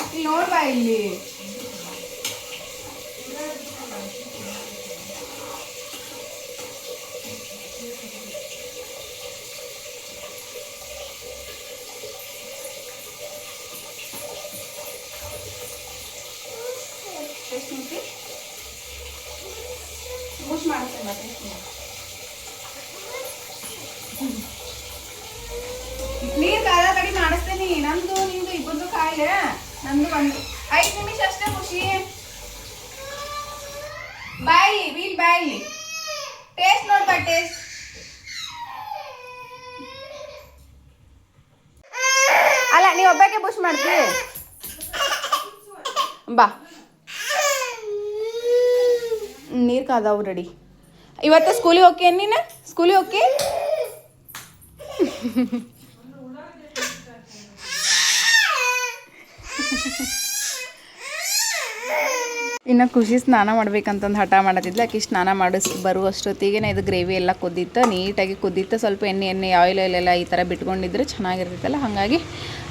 ಇಲ್ಲಿ ನೋಡ್ ಬಾ ಇಲ್ಲಿ ಮುಷ್ ಮಾಡುತ್ತೆ ಮತ್ತೆ ನೀರ್ ಕಾದ ಕಡಿ ಮಾಡಿಸ್ತೇನಿ ನಂದು ನಿಂದು ಇಬ್ಬರದು ಕಾಯಿಲೆ ನಂದು ಒಂದು ಐದು ನಿಮಿಷ ಅಷ್ಟೇ ಖುಷಿ ಬಾಯ್ಲಿ ವೀಲ್ ಬಾಯ್ಲಿ. ಟೇಸ್ಟ್ ನೋಡ್ಬಾ ಟೇಸ್ಟ್ ಅಲ್ಲ, ನೀವು ಒಬ್ಬಕ್ಕೆ ಬುಷ್ ಮಾಡ್ತಿ ಬಾ. ನೀರು ಕಾದವು ರೆಡಿ ಇವತ್ತು ಸ್ಕೂಲಿಗೆ ಓಕೆ ನೀನು? ಸ್ಕೂಲಿಗೆ ಹೋಗಿ ಇನ್ನು ಖುಷಿ ಸ್ನಾನ ಮಾಡ್ಬೇಕಂತಂದು ಹಠ ಮಾಡತ್ತಿದ್ಲು ಆಕಿ ಸ್ನಾನ ಮಾಡಿಸ್ ಬರುವಷ್ಟೊತ್ತಿಗೆ ಇದು ಗ್ರೇವಿ ಎಲ್ಲ ಕುದ್ದಿತ್ತು. ನೀಟಾಗಿ ಕುದ್ದಿತ್ತು. ಸ್ವಲ್ಪ ಎಣ್ಣೆ ಎಣ್ಣೆ ಆಯಿಲ್ ಎಲ್ಲ ಈ ಥರ ಬಿಟ್ಕೊಂಡಿದ್ರೆ ಚೆನ್ನಾಗಿರ್ತಿತ್ತಲ್ಲ ಹಾಗಾಗಿ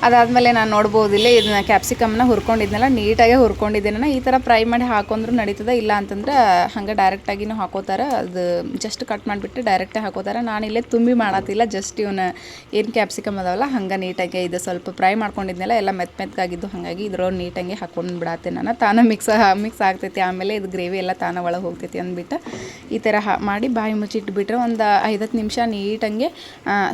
ಅದಾದಮೇಲೆ ನಾನು ನೋಡ್ಬೋದಿಲ್ಲ. ಇದನ್ನ ಕ್ಯಾಪ್ಸಿಕಮ್ನ ಹುರ್ಕೊಂಡಿದ್ನಲ್ಲ. ನೀಟಾಗೆ ನಾನು. ಈ ಥರ ಫ್ರೈ ಮಾಡಿ ಹಾಕೊಂಡ್ರು ನಡೀತದೆ? ಇಲ್ಲ ಅಂತಂದ್ರೆ ಹಂಗೆ ಡೈರೆಕ್ಟಾಗಿನೂ ಹಾಕೋತಾರೆ. ಅದು ಜಸ್ಟ್ ಕಟ್ ಮಾಡಿಬಿಟ್ಟು ಡೈರೆಕ್ಟಾಗಿ ಹಾಕೋತಾರೆ. ಇಲ್ಲೇ ತುಂಬಿ ಮಾಡತ್ತಿಲ್ಲ ಜಸ್ಟ್ ಇವನ್ನ ಏನು ಕ್ಯಾಪ್ಸಿಕಮ್ ಅದಾವಲ್ಲ, ಹಂಗೆ ನೀಟಾಗಿ ಇದು ಸ್ವಲ್ಪ ಫ್ರೈ ಮಾಡ್ಕೊಂಡಿದ್ನಲ್ಲ. ಎಲ್ಲ ಮೆತ್ತ ಮೆತ್ತಗಾಗಿದ್ದು ಹಾಗಾಗಿ ಇದ್ರೊಳಗೆ ನೀಟಾಗಿ ಹಾಕೊಂಡು ಬಿಡತ್ತೆ ನಾನು. ತಾನೇ ಮಿಕ್ಸ್ ಮಿಕ್ಸ್ ಆಗ್ತೈತಿ. ಆಮೇಲೆ ಇದು ಗ್ರೇವಿ ಎಲ್ಲ ತಾನ ಒಳಗೆ ಹೋಗ್ತೈತಿ ಅಂದ್ಬಿಟ್ಟು ಈ ಥರ ಹಾ ಮಾಡಿ ಬಾಯಿ ಮುಚ್ಚಿಟ್ಬಿಟ್ರೆ ಒಂದು ಐದತ್ತು ನಿಮಿಷ ನೀಟಂಗೆ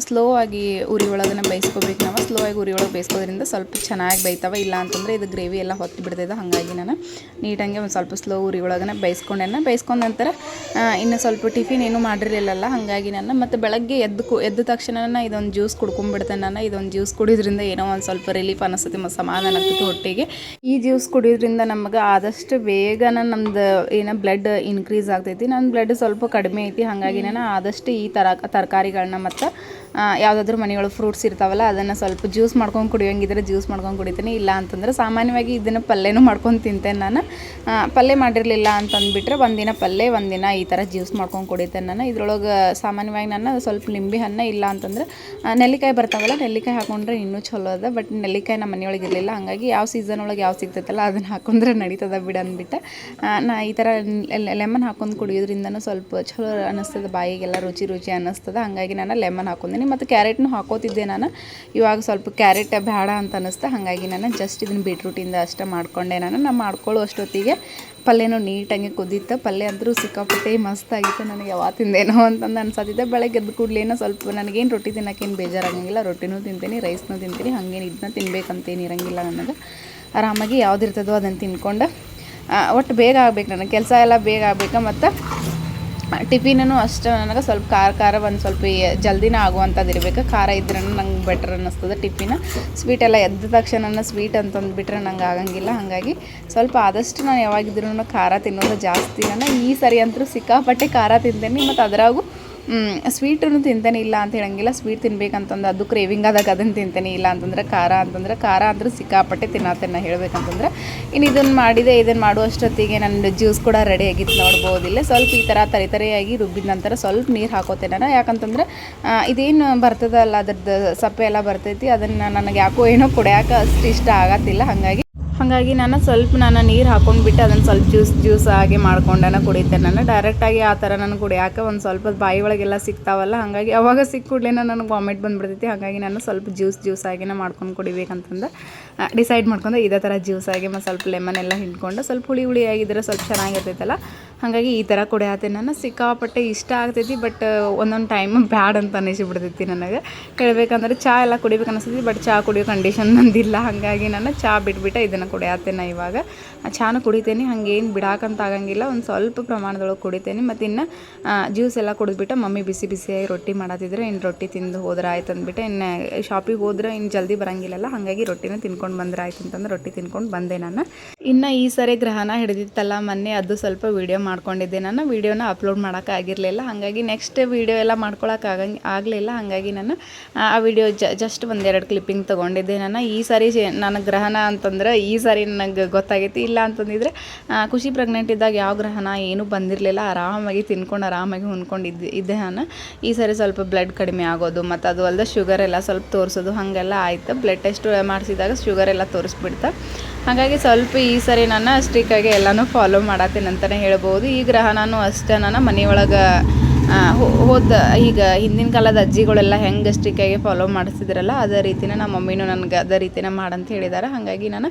ಸ್ಲೋ ಆಗಿ ಉರಿ ಒಳಗನೆ ಬೇಯಿಸ್ಕೋಬೇಕು ನಾವು. ಸ್ಲೋ ಆಗಿ ಉರಿ ಒಳಗೆ ಬೇಯಿಸ್ಕೋದ್ರಿಂದ ಸ್ವಲ್ಪ ಚೆನ್ನಾಗಿ ಬೇಯ್ತಾವೆ. ಇಲ್ಲ ಅಂತಂದರೆ ಇದು ಗ್ರೇವಿ ಎಲ್ಲ ಹೊತ್ತು ಬಿಡ್ತೈತೆ ಹಾಗಾಗಿ ನಾನು ನೀಟಂಗೆ ಒಂದು ಸ್ವಲ್ಪ ಸ್ಲೋ ಉರಿ ಒಳಗನೆ ಬೇಯಿಸ್ಕೊಂಡೆನ ಬೇಯಿಸ್ಕೊಂಡ ನಂತರ ಇನ್ನು ಸ್ವಲ್ಪ ಟಿಫಿನ್ ಏನೂ ಮಾಡಿರಲಿಲ್ಲಲ್ಲ ಹಾಗಾಗಿ ನಾನು ಮತ್ತು ಬೆಳಗ್ಗೆ ಎದ್ದು ಎದ್ದ ತಕ್ಷಣ ಇದೊಂದು ಜ್ಯೂಸ್ ಕುಡ್ಕೊಂಡ್ಬಿಡ್ತೇನೆ ನಾನು. ಇದೊಂದು ಜ್ಯೂಸ್ ಕುಡಿಯೋದ್ರಿಂದ ಏನೋ ಒಂದು ಸ್ವಲ್ಪ ರಿಲೀಫ್ ಅನಿಸುತ್ತೆ ಮತ್ತು ಸಮಾಧಾನ ಆಗ್ತೈತಿ ಹೊಟ್ಟೆಗೆ. ಈ ಜ್ಯೂಸ್ ಕುಡಿಯೋದ್ರಿಂದ ನಮಗೆ ಆದಷ್ಟು ಬೇಗನ ನಮ್ದು ಏನೋ ಬ್ಲಡ್ ಇನ್ಕ್ರೀಸ್ ಆಗ್ತೈತಿ. ನನ್ನ ಬ್ಲಡ್ ಸ್ವಲ್ಪ ಕಡಿಮೆ ಐತಿ. ಹಾಗಾಗಿ ನಾನು ಆದಷ್ಟು ಈ ತರ ತರಕಾರಿಗಳನ್ನ ಮತ್ತು ಯಾವುದಾದ್ರೂ ಮನೆಯೊಳಗೆ ಫ್ರೂಟ್ಸ್ ಇರ್ತಾವಲ್ಲ, ಅದನ್ನು ಸ್ವಲ್ಪ ಜ್ಯೂಸ್ ಮಾಡ್ಕೊಂಡು ಕುಡಿಯೋಂಗಿದ್ರೆ ಜ್ಯೂಸ್ ಮಾಡ್ಕೊಂಡು ಕುಡಿತೀನಿ. ಇಲ್ಲ ಅಂತಂದ್ರೆ ಸಾಮಾನ್ಯವಾಗಿ ಇದನ್ನು ಪಲ್ಯನೂ ಮಾಡ್ಕೊಂಡು ತಿಂತೇನೆ ನಾನು. ಪಲ್ಯ ಮಾಡಿರಲಿಲ್ಲ ಅಂತಂದ್ಬಿಟ್ರೆ ಒಂದಿನ ಪಲ್ಯ, ಒಂದಿನ ಈ ಥರ ಜ್ಯೂಸ್ ಮಾಡ್ಕೊಂಡು ಕುಡಿತೇನೆ ನಾನು. ಇದ್ರೊಳಗೆ ಸಾಮಾನ್ಯವಾಗಿ ನಾನು ಸ್ವಲ್ಪ ನಿಂಬೆ ಹಣ್ಣು ಇಲ್ಲ ಅಂತಂದ್ರೆ ನೆಲ್ಲಿಕಾಯಿ ಬರ್ತಾವಲ್ಲ, ನೆಲ್ಲಿಕಾಯಿ ಹಾಕೊಂಡ್ರೆ ಇನ್ನೂ ಚಲೋ ಅದ. ಬಟ್ ನೆಲ್ಲಿಕಾಯಿ ನಮ್ಮ ಮನೆಯೊಳಗೆ ಇರಲಿಲ್ಲ. ಹಾಗಾಗಿ ಯಾವ ಸೀಸನ್ ಒಳಗೆ ಯಾವ ಸಿಗ್ತೈತಲ್ಲ, ಅದನ್ನು ಹಾಕೊಂಡ್ರೆ ನಡೀತದ ಬಿಡು ಅಂದ್ಬಿಟ್ಟು. ನಾ ಈ ಥರ ಲೆಮನ್ ಹಾಕೊಂಡು ಕುಡಿಯೋದ್ರಿಂದನೂ ಸ್ವಲ್ಪ ಚಲೋ ಅನ್ನಿಸ್ತದೆ ಬಾಯಿಗೆಲ್ಲ ರುಚಿ ರುಚಿ ಅನ್ನಿಸ್ತದೆ ಹಾಗಾಗಿ ನಾನು ಲೆಮನ್ ಹಾಕೊಂತೀನಿ ಮತ್ತು ಕ್ಯಾರೆಟ್ನು ಹಾಕೋತಿದ್ದೆ ನಾನು. ಇವಾಗ ಸ್ವಲ್ಪ ಕ್ಯಾರೆಟ್ ಬೇಡ ಅಂತ ಅನ್ನಿಸ್ತಾ, ಹಾಗಾಗಿ ನಾನು ಜಸ್ಟ್ ಇದನ್ನು ಬೀಟ್ರೂಟಿಂದ ಅಷ್ಟೇ ಮಾಡ್ಕೊಂಡೆ ನಾನು. ನಾನು ಮಾಡ್ಕೊಳ್ಳೋ ಅಷ್ಟೊತ್ತಿಗೆ ಪಲ್ಯನೂ ನೀಟಾಗಿ ಕುದಿತ್ತು. ಪಲ್ಯ ಅಂದರೂ ಸಿಕ್ಕಾಪಟ್ಟೆ ಮಸ್ತ್ ಆಗಿತ್ತು ನನಗೆ ಯಾವಾಗ ತಿಂದೇನೋ ಅಂತಂದು ಅನ್ಸತ್ತಿದ್ದೆ ಬೆಳಗ್ಗೆ ಎದ್ದು ಕೂಡಲೇನೋ ಸ್ವಲ್ಪ ನನಗೇನು ರೊಟ್ಟಿ ತಿನ್ನೋಕ್ಕೇನು ಬೇಜಾರಾಗಂಗಿಲ್ಲ. ರೊಟ್ಟಿನೂ ತಿಂತೀನಿ, ರೈಸ್ನೂ ತಿಂತೀನಿ. ಹಾಗೇನು ಇದನ್ನ ತಿನ್ಬೇಕಂತೇನು ಇರಂಗಿಲ್ಲ ನನಗೆ. ಆರಾಮಾಗಿ ಯಾವ್ದಿರ್ತದೋ ಅದನ್ನು ತಿನ್ಕೊಂಡು ಒಟ್ಟು ಬೇಗ ಆಗ್ಬೇಕು ನನಗೆ. ಕೆಲಸ ಎಲ್ಲ ಬೇಗ ಆಗ್ಬೇಕು ಮತ್ತು? ಟಿಫಿನೂ ಅಷ್ಟು ನನಗೆ ಸ್ವಲ್ಪ ಖಾರ ಖಾರ ಒಂದು ಸ್ವಲ್ಪ ಜಲ್ದಿನೇ ಆಗುವಂಥದ್ದು ಇರಬೇಕು ಖಾರ ಇದ್ರೂ ನಂಗೆ ಬೆಟ್ರ್ ಅನ್ನಿಸ್ತದೆ ಟಿಫಿನ. ಸ್ವೀಟ್ ಎಲ್ಲ ಎದ್ದ ತಕ್ಷಣ ಸ್ವೀಟ್ ಅಂತಂದುಬಿಟ್ರೆ ನಂಗೆ ಆಗಂಗಿಲ್ಲ. ಹಾಗಾಗಿ ಸ್ವಲ್ಪ ಆದಷ್ಟು ನಾನು ಯಾವಾಗಿದ್ರೂ ಖಾರ ತಿನ್ನೋದು ಜಾಸ್ತಿ. ನಾನು ಈ ಸರಿ ಅಂತೂ ಸಿಕ್ಕಾಪಟ್ಟೆ ಖಾರ ತಿಂತೇನೆ. ಮತ್ತು ಅದರಾಗೂ ಸ್ವೀಟನ್ನು ತಿಂತೇನೆ ಇಲ್ಲ ಅಂತ ಹೇಳಂಗಿಲ್ಲ. ಸ್ವೀಟ್ ತಿನ್ಬೇಕಂತಂದು ಅದು ಕ್ರೇವಿಂಗ್ ಆದಾಗ ಅದನ್ನು ತಿಂತೇನೆ ಇಲ್ಲ ಅಂತಂದ್ರೆ ಖಾರ ಅಂತಂದ್ರೆ ಖಾರ ಅಂದ್ರೆ ಸಿಕ್ಕಾಪಟ್ಟೆ ತಿನ್ನತ್ತೇನೆ ಹೇಳ್ಬೇಕಂತಂದ್ರೆ. ಇನ್ನು ಇದನ್ನು ಮಾಡಿದೆ ಇದನ್ನು ಮಾಡುವಷ್ಟೊತ್ತಿಗೆ ನನ್ನ ಜ್ಯೂಸ್ ಕೂಡ ರೆಡಿ ಆಗಿತ್ತು ನೋಡ್ಬೋದಿಲ್ಲ ಸ್ವಲ್ಪ ಈ ಥರ ತರಿ ತರಿಯಾಗಿ ರುಬ್ಬಿದ ನಂತರ ಸ್ವಲ್ಪ ನೀರು ಹಾಕೋತೇನೆ ನಾನು. ಯಾಕಂತಂದ್ರೆ ಇದೇನು ಬರ್ತದಲ್ಲ, ಅದ್ರದ್ದು ಸಪ್ಪೆ ಎಲ್ಲ ಬರ್ತೈತಿ, ಅದನ್ನು ನನಗೆ ಯಾಕೋ ಏನೋ ಕುಡಿಯೋಕೆ ಅಷ್ಟು ಇಷ್ಟ ಆಗತ್ತಿಲ್ಲ. ಹಾಗಾಗಿ ಹಾಗಾಗಿ ನಾನು ಸ್ವಲ್ಪ ನಾನು ನೀರು ಹಾಕೊಂಡ್ಬಿಟ್ಟು ಅದನ್ನು ಸ್ವಲ್ಪ ಜ್ಯೂಸ್ ಜ್ಯೂಸ್ ಆಗಿ ಮಾಡ್ಕೊಂಡನ ಕುಡಿತೇನೆ. ನಾನು ಡೈರೆಕ್ಟಾಗಿ ಆ ಥರ ನಾನು ಕುಡಿಯಾಕ ಒಂದು ಸ್ವಲ್ಪ ಬಾಯಿ ಒಳಗೆಲ್ಲ ಸಿಗ್ತಾವಲ್ಲ, ಹಾಗಾಗಿ ಅವಾಗ ಸಿಕ್ಕ ಕೂಡಲೇ ನನಗೆ ವಾಮಿಟ್ ಬಂದ್ಬಿಡ್ತೈತಿ. ಹಾಗಾಗಿ ನಾನು ಸ್ವಲ್ಪ ಜ್ಯೂಸ್ ಜ್ಯೂಸ್ ಆಗಿನೇ ಮಾಡ್ಕೊಂಡು ಕುಡಿಬೇಕಂತಂದು ಡಿಸೈಡ್ ಮಾಡ್ಕೊಂಡು. ಇದೇ ಥರ ಜ್ಯೂಸ್ ಆಗಿ ಮತ್ತು ಸ್ವಲ್ಪ ಲೆಮನ್ ಎಲ್ಲ ಹಿಂಡ್ಕೊಂಡು ಸ್ವಲ್ಪ ಹುಳಿ ಹುಳಿ ಆಗಿದ್ರೆ ಸ್ವಲ್ಪ ಚೆನ್ನಾಗಿರ್ತೈತಲ್ಲ ಹಾಗಾಗಿ ಈ ಥರ ಕುಡಿಯತ್ತೆ ನಾನು ಸಿಕ್ಕಾಪಟ್ಟೆ ಇಷ್ಟ ಆಗ್ತೈತಿ ಬಟ್ ಒಂದೊಂದು ಟೈಮ್ ಬ್ಯಾಡ್ ಅಂತ ಅನಿಸಿಬಿಡ್ತೈತಿ ನನಗೆ. ಕೇಳಬೇಕಂದ್ರೆ ಚಹಾ ಎಲ್ಲ ಕುಡಿಬೇಕು ಅನಿಸ್ತೈತಿ ಬಟ್ ಚಹಾ ಕುಡಿಯೋ ಕಂಡೀಷನ್ ನಂದಿಲ್ಲ. ಹಾಗಾಗಿ ನಾನು ಚಹಾ ಬಿಟ್ಬಿಟ್ಟು ಇದನ್ನು ಕುಡಿಯತ್ತೇನೆ ಇವಾಗ. ಚಾನು ಕುಡಿತೇನೆ, ಹಂಗೇನು ಬಿಡಾಕಂತ ಆಗಂಗಿಲ್ಲ. ಒಂದು ಸ್ವಲ್ಪ ಪ್ರಮಾಣದೊಳಗೆ ಕುಡಿತೇನೆ. ಮತ್ತು ಇನ್ನು ಜ್ಯೂಸ್ ಎಲ್ಲ ಕುಡಿದ್ಬಿಟ್ಟು ಮಮ್ಮಿ ಬಿಸಿ ಬಿಸಿಯಾಗಿ ರೊಟ್ಟಿ ಮಾಡತ್ತಿದ್ರೆ ಇನ್ನು ರೊಟ್ಟಿ ತಿಂದು ಹೋದ್ರೆ ಆಯ್ತು ಅಂದ್ಬಿಟ್ಟು, ಇನ್ನು ಶಾಪಿಗೆ ಹೋದ್ರೆ ಇನ್ನು ಜಲ್ದಿ ಬರಂಗಿಲ್ಲಲ್ಲ. ಹಾಗಾಗಿ ರೊಟ್ಟಿನ ತಿನ್ಕೊಂಡು ಬಂದ್ರೆ ಆಯ್ತು ಅಂತಂದ್ರೆ ರೊಟ್ಟಿ ತಿನ್ಕೊಂಡು ಬಂದೆ ನಾನು. ಇನ್ನು ಈ ಸರಿ ಗ್ರಹಣ ಹಿಡಿದಿತ್ತಲ್ಲ ಮೊನ್ನೆ, ಅದು ಸ್ವಲ್ಪ ವೀಡಿಯೋ ಮಾಡ್ಕೊಂಡಿದ್ದೆ. ನಾನು ವೀಡಿಯೋನ ಅಪ್ಲೋಡ್ ಮಾಡೋಕ್ಕಾಗಿರಲಿಲ್ಲ ಹಾಗಾಗಿ ನೆಕ್ಸ್ಟ್ ವೀಡಿಯೋ ಎಲ್ಲ ಮಾಡ್ಕೊಳಕ್ಕೆ ಆಗಂಗೆ, ಆಗಲಿಲ್ಲ. ಹಾಗಾಗಿ ನಾನು, ಆ ವಿಡಿಯೋ ಜಸ್ಟ್ ಒಂದೆರಡು ಕ್ಲಿಪ್ಪಿಂಗ್ ತೊಗೊಂಡಿದ್ದೆ. ನಾನು ಈ ಸಾರಿ ನನ್ನ ಗ್ರಹಣ ಅಂತಂದ್ರೆ ಈ ಸಾರಿ ನನಗೆ ಗೊತ್ತಾಗೈತಿ. ಇಲ್ಲ ಅಂತಂದಿದ್ರೆ ಖುಷಿ ಪ್ರೆಗ್ನೆಂಟ್ ಇದ್ದಾಗ ಯಾವ ಗ್ರಹಣ ಏನೂ ಬಂದಿರಲಿಲ್ಲ. ಆರಾಮಾಗಿ ತಿನ್ಕೊಂಡು, ಆರಾಮಾಗಿ ಹೊಂದ್ಕೊಂಡಿದ್ದೆ ಇದ್ದೆ ನಾನು. ಈ ಸಾರಿ ಸ್ವಲ್ಪ ಬ್ಲಡ್ ಕಡಿಮೆ ಆಗೋದು, ಮತ್ತು ಅದು ಅಲ್ಲದೆ ಶುಗರ್ ಎಲ್ಲ ಸ್ವಲ್ಪ ತೋರಿಸೋದು, ಹಾಗೆಲ್ಲ ಆಯಿತು. ಬ್ಲಡ್ ಟೆಸ್ಟ್ ಮಾಡಿಸಿದಾಗ ಶುಗರ್ ಎಲ್ಲ ತೋರಿಸ್ಬಿಡ್ತು. ಹಾಗಾಗಿ ಸ್ವಲ್ಪ ಈ ಸರಿ ನಾನು ಸ್ಟ್ರಿಕ್ಕಾಗಿ ಎಲ್ಲನೂ ಫಾಲೋ ಮಾಡತ್ತೇನೆ ಅಂತಲೇ ಹೇಳ್ಬೋದು. ಈ ಗ್ರಹಣನೂ ಅಷ್ಟೇ ನಾನು ಮನೆಯೊಳಗೆ ಹೋದ, ಈಗ ಹಿಂದಿನ ಕಾಲದ ಅಜ್ಜಿಗಳೆಲ್ಲ ಹೆಂಗೆ ಸ್ಟ್ರಿಕ್ಕಾಗಿ ಫಾಲೋ ಮಾಡಿಸ್ತಿದ್ರಲ್ಲ ಅದೇ ರೀತಿನ ನಮ್ಮ ಮಮ್ಮಿನೂ ನನಗೆ ಅದೇ ರೀತಿನ ಮಾಡಂತ ಹೇಳಿದ್ದಾರೆ ಹಾಗಾಗಿ ನಾನು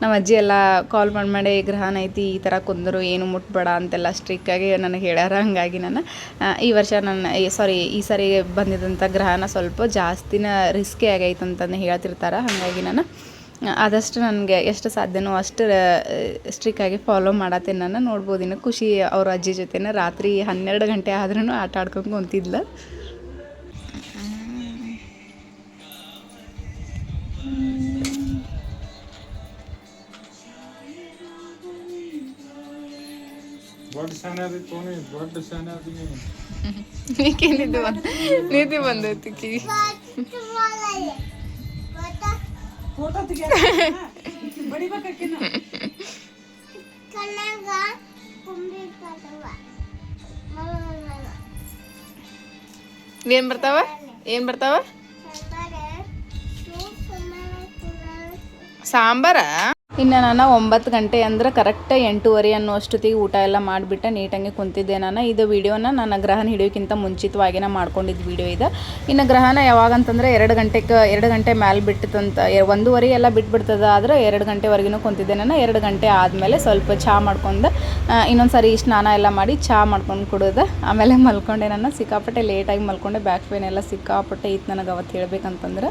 ನಮ್ಮ ಅಜ್ಜಿ ಎಲ್ಲ ಕಾಲ್ ಮಾಡಿ ಮಾಡಿ ಗ್ರಹನ ಐತಿ, ಈ ಥರ ಕುಂದರು, ಏನು ಮುಟ್ಬೇಡ ಅಂತೆಲ್ಲ ಸ್ಟ್ರಿಕ್ಕಾಗಿ ನನಗೆ ಹೇಳ್ಯಾರ. ಹಾಗಾಗಿ ನಾನು ಈ ವರ್ಷ ನನ್ನ ಸಾರಿ ಈ ಸರಿ ಬಂದಿದ್ದಂಥ ಗ್ರಹನ ಸ್ವಲ್ಪ ಜಾಸ್ತಿನ ರಿಸ್ಕಿ ಆಗೈತೆ ಅಂತಂದು ಹೇಳ್ತಿರ್ತಾರೆ. ಹಾಗಾಗಿ ನಾನು ಆದಷ್ಟು ನನಗೆ ಎಷ್ಟು ಸಾಧ್ಯನೋ ಅಷ್ಟು ಸ್ಟ್ರಿಕ್ಕಾಗಿ ಫಾಲೋ ಮಾಡತ್ತೇನೆ ನಾನು. ನೋಡ್ಬೋದು ಇನ್ನು ಖುಷಿ ಅವ್ರ ಅಜ್ಜಿ ಜೊತೆನ ರಾತ್ರಿ ಹನ್ನೆರಡು ಗಂಟೆ ಆದ್ರೂ ಆಟ ಆಡ್ಕೊಂಡು ಕುಂತಿದ್ಲು. ನೀತಿ ಬಂದೈತಿ ಕಿ? ಫೋಟೋ ತೆಗಿಯ ಬಡಿಬೇಕಾಕಿನ ಏನು ಬರ್ತಾವ ಏನು ಬರ್ತಾವ ಸಾಂಬಾರ ಇನ್ನು ನಾನು ಒಂಬತ್ತು ಗಂಟೆ ಅಂದ್ರೆ ಕರೆಕ್ಟ್ ಎಂಟೂವರೆ ಅನ್ನೋ ಅಷ್ಟೊತ್ತಿಗೆ ಊಟ ಎಲ್ಲ ಮಾಡಿಬಿಟ್ಟು, ನೀಟಾಗಿ ಕುಂತಿದ್ದೆ ನಾನು. ಇದು ವಿಡಿಯೋನ ನಾನು ಗ್ರಹಣ ಹಿಡಿಯೋಕ್ಕಿಂತ ಮುಂಚಿತವಾಗಿನ ಮಾಡ್ಕೊಂಡಿದ್ದು ವಿಡಿಯೋ ಇದು. ಇನ್ನು ಗ್ರಹಣ ಯಾವಾಗ ಅಂತಂದ್ರೆ ಎರಡು ಗಂಟೆಗೆ ಎರಡು ಗಂಟೆ ಮ್ಯಾಲೆ ಬಿಟ್ಟಿತ್ತಂತ ಒಂದೂವರೆ ಎಲ್ಲ ಬಿಟ್ಬಿಡ್ತದ ಆದರೆ ಎರಡು ಗಂಟೆವರೆಗೂ ಕುಂತಿದ್ದೆ ನಾನು. ಎರಡು ಗಂಟೆ ಆದಮೇಲೆ ಸ್ವಲ್ಪ ಚಹಾ ಮಾಡ್ಕೊಂಡು ಇನ್ನೊಂದು ಸಾರಿ ಸ್ನಾನ ಎಲ್ಲ ಮಾಡಿ ಚಹಾ ಮಾಡ್ಕೊಂಡು ಕುಡಿದೆ, ಆಮೇಲೆ ಮಲ್ಕೊಂಡೆ ನಾನು. ಸಿಕ್ಕಾಪಟ್ಟೆ ಲೇಟಾಗಿ ಮಲ್ಕೊಂಡೆ ಬ್ಯಾಕ್ ಪೇನ್ ಎಲ್ಲ ಸಿಕ್ಕಾಪಟ್ಟೆ ಇತ್ತು ನನಗೆ ಅವತ್ತು ಹೇಳ್ಬೇಕಂತಂದ್ರೆ.